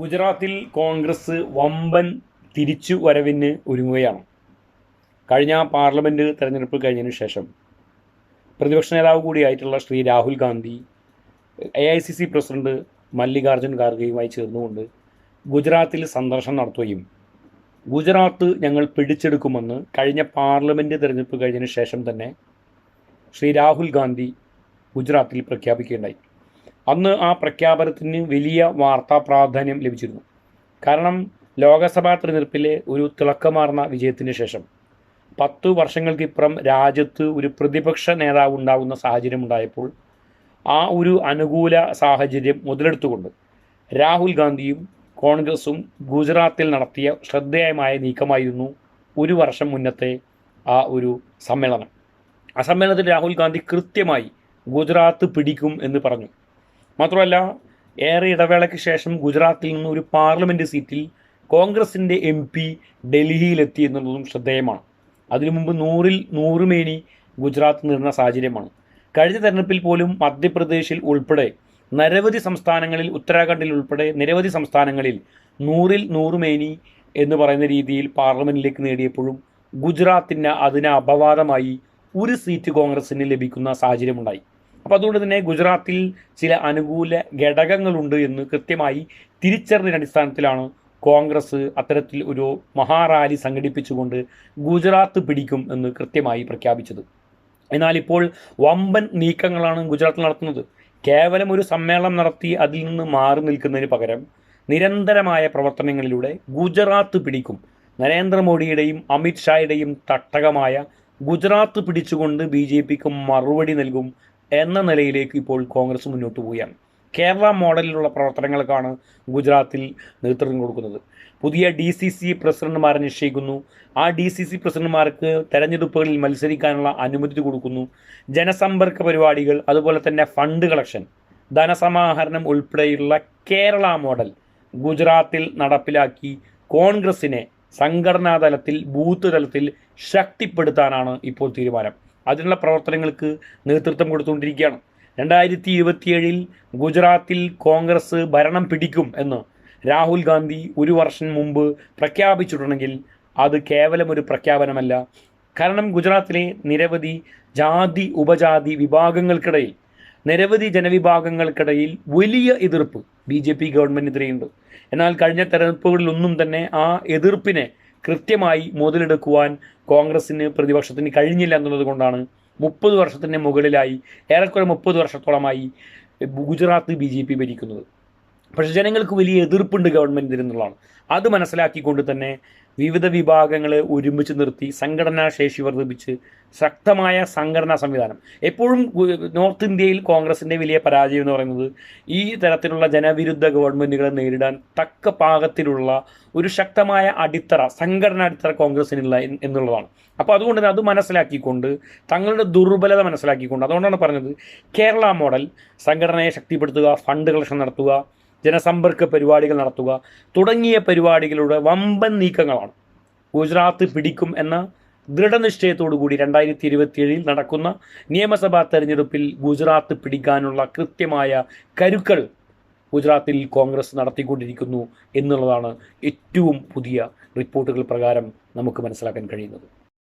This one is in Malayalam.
ഗുജറാത്തിൽ കോൺഗ്രസ് വമ്പൻ തിരിച്ചു വരവിന് ഒരുങ്ങുകയാണ്. കഴിഞ്ഞ പാർലമെന്റ് തെരഞ്ഞെടുപ്പ് കഴിഞ്ഞതിന് ശേഷം പ്രതിപക്ഷ നേതാവ് കൂടിയായിട്ടുള്ള Shri Rahul Gandhi A I C C president Mallikarjun ഖാർഗെയുമായി ചേർന്നുകൊണ്ട് ഗുജറാത്തിൽ സന്ദർശനം നടത്തുകയും ഗുജറാത്ത് ഞങ്ങൾ പിടിച്ചെടുക്കുമെന്ന് കഴിഞ്ഞ പാർലമെന്റ് തെരഞ്ഞെടുപ്പ് കഴിഞ്ഞതിന് ശേഷം തന്നെ ശ്രീ രാഹുൽ ഗാന്ധി ഗുജറാത്തിൽ പ്രഖ്യാപിക്കുകയുണ്ടായി. അന്ന് ആ പ്രഖ്യാപനത്തിന് വലിയ വാർത്താ പ്രാധാന്യം ലഭിച്ചിരുന്നു. കാരണം ലോകസഭാ തിരഞ്ഞെടുപ്പിലെ ഒരു തിളക്കമാർന്ന വിജയത്തിന് ശേഷം പത്തു വർഷങ്ങൾക്കിപ്പുറം രാജ്യത്ത് ഒരു പ്രതിപക്ഷ നേതാവ് ഉണ്ടാകുന്ന സാഹചര്യം ഉണ്ടായപ്പോൾ ആ ഒരു അനുകൂല സാഹചര്യം മുതലെടുത്തുകൊണ്ട് രാഹുൽ ഗാന്ധിയും കോൺഗ്രസും ഗുജറാത്തിൽ നടത്തിയ ശ്രദ്ധേയമായ നീക്കമായിരുന്നു ഒരു വർഷം മുന്നത്തെ ആ ഒരു സമ്മേളനം. ആ സമ്മേളനത്തിൽ രാഹുൽ ഗാന്ധി കൃത്യമായി ഗുജറാത്ത് പിടിക്കും എന്ന് പറഞ്ഞു. മാത്രമല്ല ഏറെ ഇടവേളയ്ക്ക് ശേഷം ഗുജറാത്തിൽ നിന്ന് ഒരു പാർലമെന്റ് സീറ്റിൽ കോൺഗ്രസിന്റെ എം പി ഡൽഹിയിലെത്തി എന്നുള്ളതും ശ്രദ്ധേയമാണ്. അതിനു മുമ്പ് നൂറിൽ നൂറ് മേനി ഗുജറാത്ത് നിന്ന സാഹചര്യമാണ്. കഴിഞ്ഞ തെരഞ്ഞെടുപ്പിൽ പോലും മധ്യപ്രദേശിൽ ഉൾപ്പെടെ നിരവധി സംസ്ഥാനങ്ങളിൽ ഉത്തരാഖണ്ഡിൽ ഉൾപ്പെടെ നിരവധി സംസ്ഥാനങ്ങളിൽ നൂറിൽ നൂറ് മേനി എന്ന് പറയുന്ന രീതിയിൽ പാർലമെന്റിലേക്ക് നേടിയപ്പോഴും ഗുജറാത്തിന് അതിന് അപവാദമായി ഒരു സീറ്റ് കോൺഗ്രസിന് ലഭിക്കുന്ന സാഹചര്യമുണ്ടായി. അപ്പോൾ അതുകൊണ്ട് തന്നെ ഗുജറാത്തിൽ ചില അനുകൂല ഘടകങ്ങളുണ്ട് എന്ന് കൃത്യമായി തിരിച്ചറിഞ്ഞ അടിസ്ഥാനത്തിലാണ് കോൺഗ്രസ് അത്തരത്തിൽ ഒരു മഹാറാലി സംഘടിപ്പിച്ചുകൊണ്ട് ഗുജറാത്ത് പിടിക്കും എന്ന് കൃത്യമായി പ്രഖ്യാപിച്ചത്. എന്നാൽ ഇപ്പോൾ വമ്പൻ നീക്കങ്ങളാണ് ഗുജറാത്തിൽ നടത്തുന്നത്. കേവലം ഒരു സമ്മേളനം നടത്തി അതിൽ നിന്ന് മാറി നിൽക്കുന്നതിന് പകരം നിരന്തരമായ പ്രവർത്തനങ്ങളിലൂടെ ഗുജറാത്ത് പിടിക്കും. നരേന്ദ്രമോദിയുടെയും അമിത്ഷായുടെയും തട്ടകമായ ഗുജറാത്ത് പിടിച്ചുകൊണ്ട് ബി ജെ പിക്ക് മറുപടി നൽകും എന്ന നിലയിലേക്ക് ഇപ്പോൾ കോൺഗ്രസ് മുന്നോട്ട് പോവുകയാണ്. കേരള മോഡലിലുള്ള പ്രവർത്തനങ്ങൾക്കാണ് ഗുജറാത്തിൽ നേതൃത്വം കൊടുക്കുന്നത്. പുതിയ ഡി സി സി പ്രസിഡന്റുമാരെ നിശ്ചയിക്കുന്നു. ആ ഡി സി സി പ്രസിഡന്റുമാർക്ക് തെരഞ്ഞെടുപ്പുകളിൽ മത്സരിക്കാനുള്ള അനുമതി കൊടുക്കുന്നു. ജനസമ്പർക്ക പരിപാടികൾ അതുപോലെ തന്നെ ഫണ്ട് കളക്ഷൻ ധനസമാഹരണം ഉൾപ്പെടെയുള്ള കേരള മോഡൽ ഗുജറാത്തിൽ നടപ്പിലാക്കി കോൺഗ്രസിനെ സംഘടനാ തലത്തിൽ ബൂത്ത് തലത്തിൽ ശക്തിപ്പെടുത്താനാണ് ഇപ്പോൾ തീരുമാനം. അതിനുള്ള പ്രവർത്തനങ്ങൾക്ക് നേതൃത്വം കൊടുത്തുകൊണ്ടിരിക്കുകയാണ്. രണ്ടായിരത്തി ഇരുപത്തിയേഴിൽ ഗുജറാത്തിൽ കോൺഗ്രസ് ഭരണം പിടിക്കും എന്ന് രാഹുൽ ഗാന്ധി ഒരു വർഷം മുമ്പ് പ്രഖ്യാപിച്ചിട്ടുണ്ടെങ്കിൽ അത് കേവലം ഒരു പ്രഖ്യാപനമല്ല. കാരണം ഗുജറാത്തിലെ നിരവധി ജാതി ഉപജാതി വിഭാഗങ്ങൾക്കിടയിൽ നിരവധി ജനവിഭാഗങ്ങൾക്കിടയിൽ വലിയ എതിർപ്പ് ബി ജെ പി ഗവൺമെന്റിനെതിരെയുണ്ട് എന്നാൽ കഴിഞ്ഞ തെരഞ്ഞെടുപ്പുകളിലൊന്നും തന്നെ ആ എതിർപ്പിനെ കൃത്യമായി മുതലെടുക്കുവാൻ കോൺഗ്രസിന് പ്രതിപക്ഷത്തിന് കഴിഞ്ഞില്ല എന്നുള്ളത് കൊണ്ടാണ് മുപ്പത് വർഷത്തിന് മുകളിലായി ഏറെക്കുറെ മുപ്പത് വർഷത്തോളമായി ഗുജറാത്ത് ബി ജെ പി ഭരിക്കുന്നത്. പക്ഷേ ജനങ്ങൾക്ക് വലിയ എതിർപ്പുണ്ട് ഗവൺമെന്റിൽ എന്നുള്ളതാണ് അത് മനസ്സിലാക്കിക്കൊണ്ട് തന്നെ വിവിധ വിഭാഗങ്ങളെ ഒരുമിച്ച് നിർത്തി സംഘടനാ ശേഷി വർദ്ധിപ്പിച്ച് ശക്തമായ സംഘടനാ സംവിധാനം. എപ്പോഴും നോർത്ത് ഇന്ത്യയിൽ കോൺഗ്രസിന്റെ വലിയ പരാജയം എന്ന് പറയുന്നത് ഈ തരത്തിലുള്ള ജനവിരുദ്ധ ഗവൺമെന്റുകളെ നേരിടാൻ തക്ക പാകത്തിലുള്ള ഒരു ശക്തമായ അടിത്തറ സംഘടനാ അടിത്തറ കോൺഗ്രസിനില്ല എന്നുള്ളതാണ്. അപ്പോൾ അതുകൊണ്ട് തന്നെ അത് മനസ്സിലാക്കിക്കൊണ്ട് തങ്ങളുടെ ദുർബലത മനസ്സിലാക്കിക്കൊണ്ട് അതുകൊണ്ടാണ് പറഞ്ഞത് കേരള മോഡൽ സംഘടനയെ ശക്തിപ്പെടുത്തുക ഫണ്ട് കളക്ഷൻ നടത്തുക ജനസമ്പർക്ക പരിപാടികൾ നടത്തുക തുടങ്ങിയ പരിപാടികളുടെ വമ്പൻ നീക്കങ്ങളാണ്. ഗുജറാത്ത് പിടിക്കും എന്ന ദൃഢനിശ്ചയത്തോടു കൂടി രണ്ടായിരത്തി ഇരുപത്തിയേഴിൽ നടക്കുന്ന നിയമസഭാ തെരഞ്ഞെടുപ്പിൽ ഗുജറാത്ത് പിടിക്കാനുള്ള കൃത്യമായ കരുക്കൾ ഗുജറാത്തിൽ കോൺഗ്രസ് നടത്തിക്കൊണ്ടിരിക്കുന്നു എന്നുള്ളതാണ് ഏറ്റവും പുതിയ റിപ്പോർട്ടുകൾ പ്രകാരം നമുക്ക് മനസ്സിലാക്കാൻ കഴിയുന്നത്.